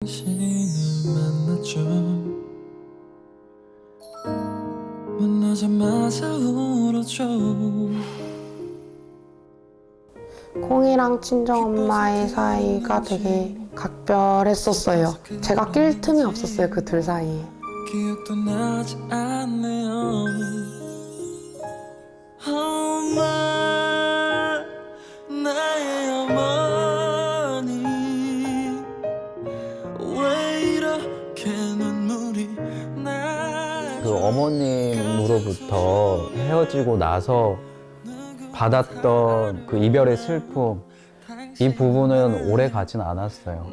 당신을 만났죠. 만나자마자 울었죠. 콩이랑 친정엄마의 사이가 되게 각별했었어요. 제가 낄 틈이 없었어요, 그 둘 사이에. 기억도 나지 않네요. 엄마 나의 어머 어머님으로부터 헤어지고 나서 받았던 그 이별의 슬픔 이 부분은 오래 가진 않았어요.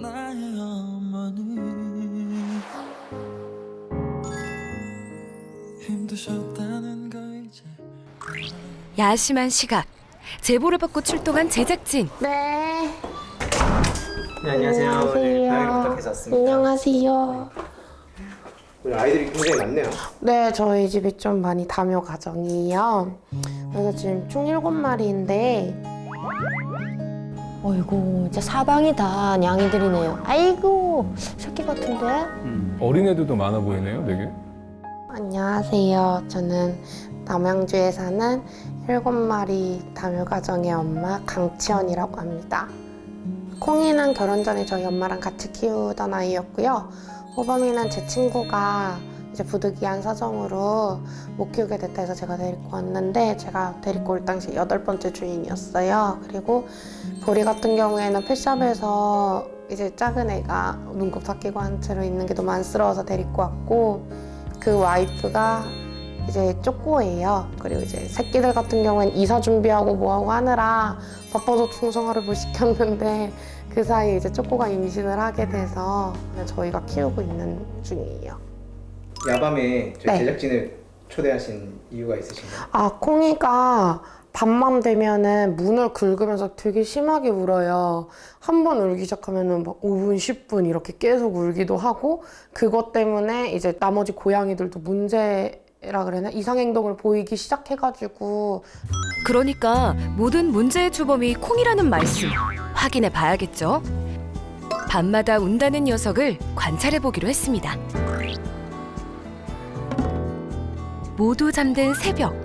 야심한 시각. 제보를 받고 출동한 제작진. 네. 네, 안녕하세요. 네, 안녕하세요. 부탁해서 왔습니다. 안녕하세요. 아이들이 굉장히 많네요. 네, 저희 집이 좀 많이 다묘 가정이에요. 그래서 지금 총 일곱 마리인데 어이구, 이제 사방이 다 냥이들이네요. 아이고, 새끼 같은데? 어린애들도 많아 보이네요, 되게. 안녕하세요. 저는 남양주에 사는 일곱 마리 다묘 가정의 엄마 강치연이라고 합니다. 콩이는 결혼 전에 저희 엄마랑 같이 키우던 아이였고요. 호범이는 제 친구가 이제 부득이한 사정으로 못 키우게 됐다 해서 제가 데리고 왔는데 제가 데리고 올 당시 여덟 번째 주인이었어요. 그리고 보리 같은 경우에는 펫샵에서 이제 작은 애가 눈곱 다 끼고 한 채로 있는 게 너무 안쓰러워서 데리고 왔고 그 와이프가 이제 쪼꼬예요. 그리고 이제 새끼들 같은 경우엔 이사 준비하고 뭐하고 하느라 바빠서 중성화를 못 시켰는데 그 사이에 이제 쪼꼬가 임신을 하게 돼서 저희가 키우고 있는 중이에요. 야밤에 저희 네. 제작진을 초대하신 이유가 있으신가요? 아, 콩이가 밤만 되면은 문을 긁으면서 되게 심하게 울어요. 한 번 울기 시작하면은 막 5분, 10분 이렇게 계속 울기도 하고, 그것 때문에 이제 나머지 고양이들도 문제 라 그래나? 이상 행동을 보이기 시작해가지고, 그러니까 모든 문제의 주범이 콩이라는 말씀. 확인해 봐야겠죠. 밤마다 운다는 녀석을 관찰해 보기로 했습니다. 모두 잠든 새벽.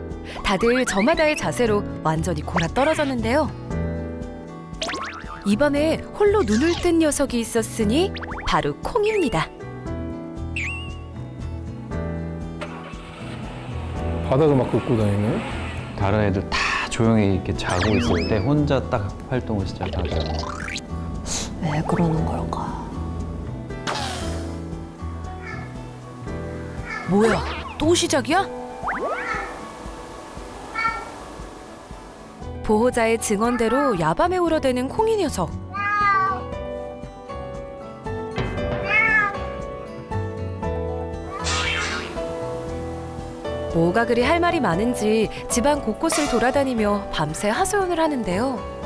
다들 저마다의 자세로 완전히 골아 떨어졌는데요. 이 밤에 홀로 눈을 뜬 녀석이 있었으니 바로 콩입니다. 바닥을 막 긁고 다니네. 다른 애들 다 조용히 이렇게 자고 있을 때 혼자 딱 활동을 시작하죠. 왜 그러는 걸까? 뭐야? 또 시작이야? 보호자의 증언대로 야밤에 울어대는 콩이 녀석. 뭐가 그리 할 말이 많은지 집안 곳곳을 돌아다니며 밤새 하소연을 하는데요.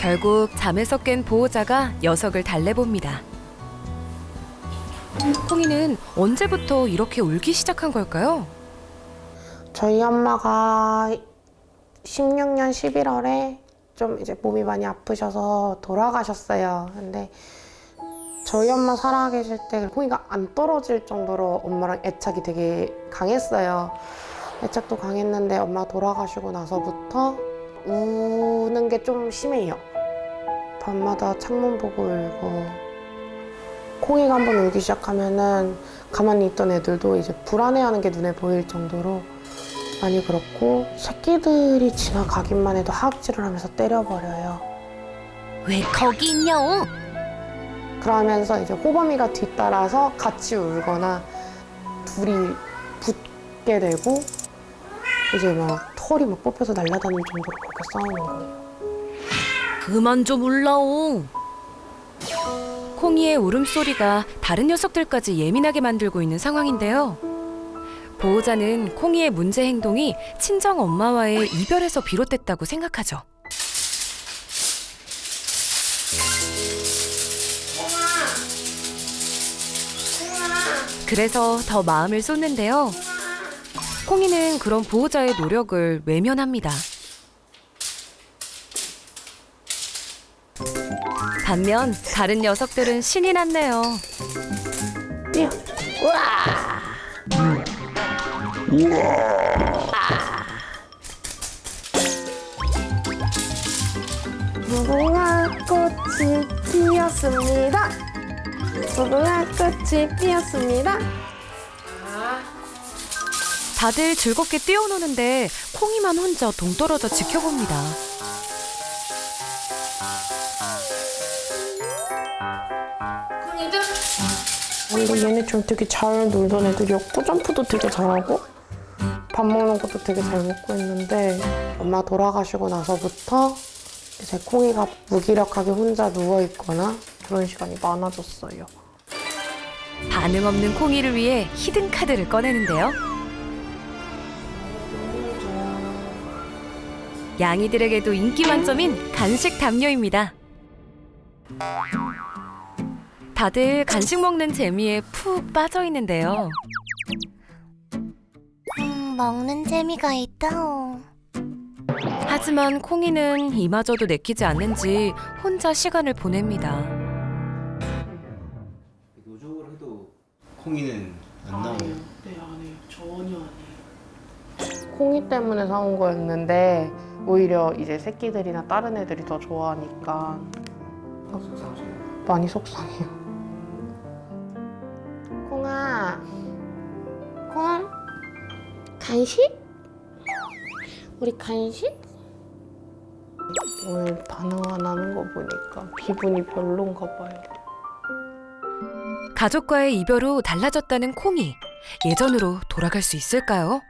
결국 잠에서 깬 보호자가 녀석을 달래봅니다. 콩이는 언제부터 이렇게 울기 시작한 걸까요? 저희 엄마가 16년 11월에 좀 이제 몸이 많이 아프셔서 돌아가셨어요. 근데 저희 엄마 살아계실 때 콩이가 안 떨어질 정도로 엄마랑 애착이 되게 강했어요. 애착도 강했는데 엄마 돌아가시고 나서부터 우는 게 좀 심해요. 밤마다 창문 보고 울고 콩이가 한 번 울기 시작하면은 가만히 있던 애들도 이제 불안해하는 게 눈에 보일 정도로 많이 그렇고 새끼들이 지나가기만 해도 하악질을 하면서 때려버려요. 왜 거기 있냐오? 그러면서 이제 호범이가 뒤따라서 같이 울거나 둘이 붙게 되고 이제 막 털이 막 뽑혀서 날아다닐 정도로 그렇게 싸우는 거예요. 그만 좀 울라오. 콩이의 울음소리가 다른 녀석들까지 예민하게 만들고 있는 상황인데요. 보호자는 콩이의 문제 행동이 친정 엄마와의 이별에서 비롯됐다고 생각하죠. 그래서 더 마음을 쏟는데요. 콩이는 그런 보호자의 노력을 외면합니다. 반면 다른 녀석들은 신이 났네요. 무궁화 꽃이 피었습니다. 무궁화 꽃이 피었습니다. 다들 즐겁게 뛰어노는데 콩이만 혼자 동떨어져 지켜봅니다. 근데 얘네 좀 되게 잘 놀던 애들이었고 점프도 되게 잘하고 밥 먹는 것도 되게 잘 먹고 있는데 엄마 돌아가시고 나서부터 이제 콩이가 무기력하게 혼자 누워 있거나 그런 시간이 많아졌어요. 반응 없는 콩이를 위해 히든 카드를 꺼내는데요. 양이들에게도 인기 만점인 간식 담요입니다. 다들 간식 먹는 재미에 푹 빠져 있는데요. 음, 먹는 재미가 있다. 하지만 콩이는 이마저도 내키지 않는지 혼자 시간을 보냅니다. 콩이는 안 나오네요. 네, 안 해요. 전혀 안 해요. 콩이 때문에 사온 거였는데 오히려 이제 새끼들이나 다른 애들이 더 좋아하니까 많이 속상해요. 콩아, 콩아, 간식? 우리 간식? 오늘 반응 안 하는 거 보니까 기분이 별론가 봐요. 가족과의 이별 후 달라졌다는 콩이 예전으로 돌아갈 수 있을까요?